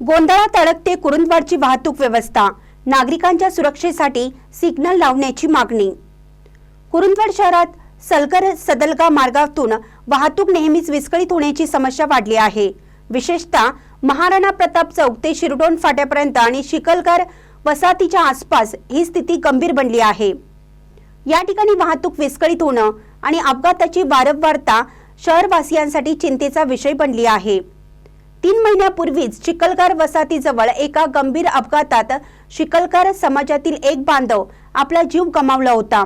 गोंधळात अडकते कुरुंदवाडची वाहतूक व्यवस्था. नागरिकांच्या सुरक्षेसाठी सिग्नल लावण्याची मागणी. कुरुंदवाड शहरात सलकर सदलगा मार्गातून वाहतूक नेहमीच विस्कळीत होण्याची समस्या वाढली आहे. विशेषतः महाराणा प्रताप चौक ते शिरडोन फाट्यापर्यंत आणि शिकलकर वसाहतीच्या आसपास ही स्थिती गंभीर बनली आहे. या ठिकाणी वाहतूक विस्कळीत होणं आणि अपघाताची वारंवारता शहरवासियांसाठी चिंतेचा विषय बनली आहे. तीन महिन्यापूर्वीच चिखलकर वसाहतीजवळ एका गंभीर अपघातात चिखलकर समाजातील एक बांधव आपला जीव गमावला होता.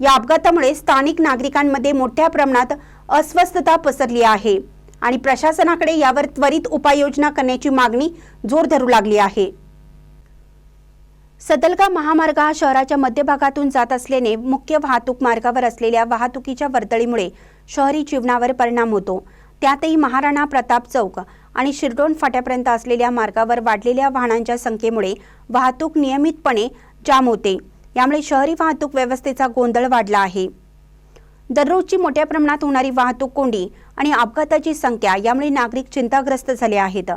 या अपघातामुळे स्थानिक नागरिकांमध्ये मोठ्या प्रमाणात अस्वस्थता पसरली आहे आणि प्रशासनाकडे यावर त्वरित उपाययोजना करण्याची मागणी जोर धरू लागली आहे. सदलगा महामार्ग हा शहराच्या मध्यभागातून जात असल्याने मुख्य वाहतूक मार्गावर असलेल्या वाहतुकीच्या वर्दळीमुळे शहरी जीवनावर परिणाम होतो. त्यातही महाराणा प्रताप चौक आणि शिरडोन फाट्यापर्यंत असलेल्या मार्गावर वाढलेल्या वाहनांच्या संख्येमुळे वाहतूक नियमितपणे जाम होते. यामुळे शहरी वाहतूक व्यवस्थेचा गोंधळ वाढला आहे. दररोजची मोठ्या प्रमाणात होणारी वाहतूक कोंडी आणि अपघाताची संख्या यामुळे नागरिक चिंताग्रस्त झाले आहेत.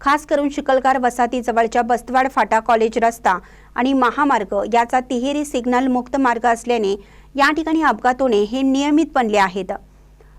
खास करून शिकलगार वसाहतीजवळच्या बस्तवाड फाटा कॉलेज रस्ता आणि महामार्ग याचा तिहेरी सिग्नल मुक्त मार्ग असल्याने या ठिकाणी अपघात होणे हे नियमित बनले आहेत.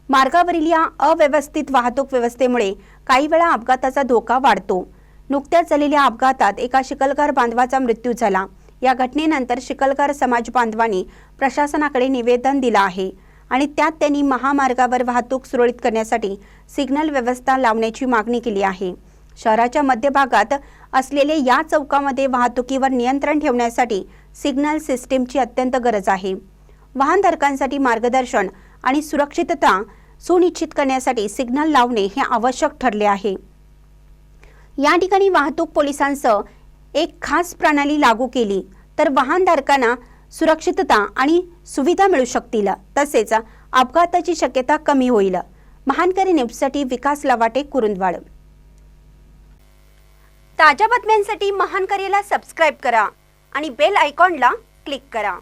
मार्गावरील या अव्यवस्थित वाहतूक व्यवस्थेमुळे काही वेळा अपघाताचा धोका वाढतो. नुकत्याच झालेल्या अपघातात एका शिकलगार बांधवाचा मृत्यू झाला. या घटनेनंतर शिकलगार समाज बांधवांनी प्रशासनाकडे निवेदन दिलं आहे आणि त्यात त्यांनी महामार्गावर वाहतूक सुरळीत करण्यासाठी सिग्नल व्यवस्था लावण्याची मागणी केली आहे. शहराच्या मध्यभागात असलेले या चौकामध्ये वाहतुकीवर नियंत्रण ठेवण्यासाठी सिग्नल सिस्टीमची अत्यंत गरज आहे. वाहनधारकांसाठी मार्गदर्शन आणि सुरक्षितता सुनिश्चित करण्यासाठी सिग्नल लावणे हे आवश्यक ठरले आहे. या ठिकाणी वाहतूक पोलिसांसह एक खास प्रणाली लागू केली तर वाहनधारकांना सुरक्षितता आणि सुविधा मिळू शकतील तसेच अपघाताची शक्यता कमी होईल. महानकरी न्यूजसाठी विकास लवाटे कुरुंदवाड. ताज्या बातम्यांसाठी महानकरीला सबस्क्राईब करा आणि बेल आयकॉनला क्लिक करा.